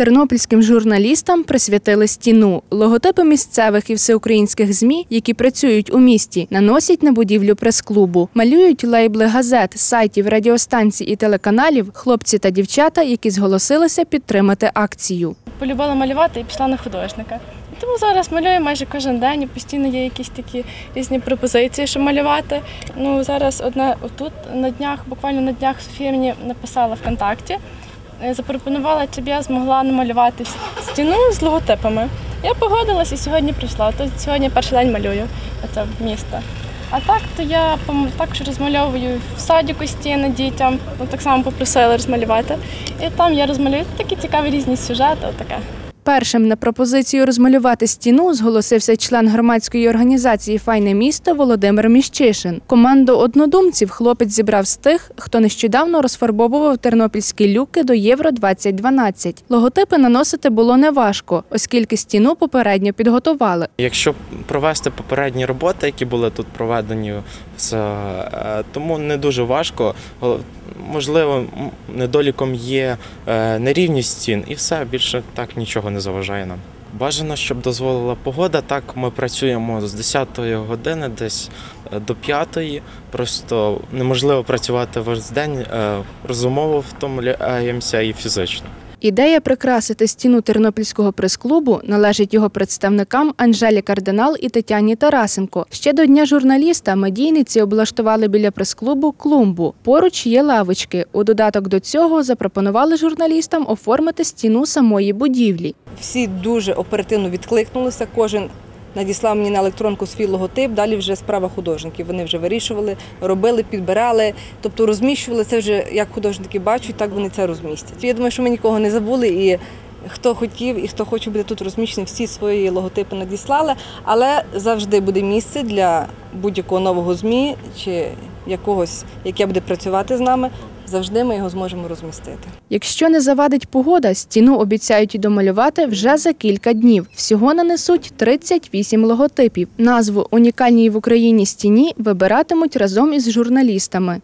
Тернопільським журналістам присвятили стіну. Логотипи місцевих і всеукраїнських змі, які працюють у місті, наносять на будівлю прес-клубу, малюють лейбли газет, сайтів, радіостанцій і телеканалів, хлопці та дівчата, які зголосилися підтримати акцію. полюбила малювати і пішла на художника. Тому зараз малюю майже кожен день і постійно є якісь такі різні пропозиції, що малювати. Ну зараз одна отут на днях, буквально на днях Софія мені написала ВКонтакті, запропонувала, щоб я змогла намалювати стіну з логотипами. Я погодилась і сьогодні прийшла. То сьогодні перший день малюю це місто. А так, то я також розмальовую в садіку стіни дітям. Ну, так само попросили розмалювати. І там я розмалюю такі цікаві різні сюжети. Отаке. Першим на пропозицію розмалювати стіну зголосився член громадської організації Файне місто Володимир Міщишин. Команду однодумців хлопець зібрав з тих, хто нещодавно розфарбовував тернопільські люки до Євро 2012 Логотипи наносити було неважко, оскільки стіну попередньо підготували. Якщо провести попередні роботи, які були тут проведені, тому не дуже важко. Можливо, недоліком є е, нерівність стін, і все більше так нічого не заважає нам. Бажано, щоб дозволила погода. Так ми працюємо з 10-ї години десь е, до 5-ї. Просто неможливо працювати весь день, е, розумово втомляємося і фізично. Ідея прикрасити стіну тернопільського прес-клубу належить його представникам Анжелі Кардинал і Тетяні Тарасенко. Ще до дня журналіста медійниці облаштували біля прес-клубу клумбу. Поруч є лавочки. У додаток до цього запропонували журналістам оформити стіну самої будівлі. Всі дуже оперативно відкликнулися. Кожен надіслав мені на електронку свій логотип. Далі вже справа художників. Вони вже вирішували, робили, підбирали, тобто розміщували це вже як художники бачать, так вони це розмістять. Я думаю, що ми нікого не забули і. Хто хотів і хто хоче буде тут розміщений, всі свої логотипи надіслали, але завжди буде місце для будь-якого нового ЗМІ чи якогось, яке буде працювати з нами. Завжди ми його зможемо розмістити. Якщо не завадить погода, стіну обіцяють і домалювати вже за кілька днів. Всього нанесуть 38 логотипів. Назву унікальній в Україні стіні вибиратимуть разом із журналістами.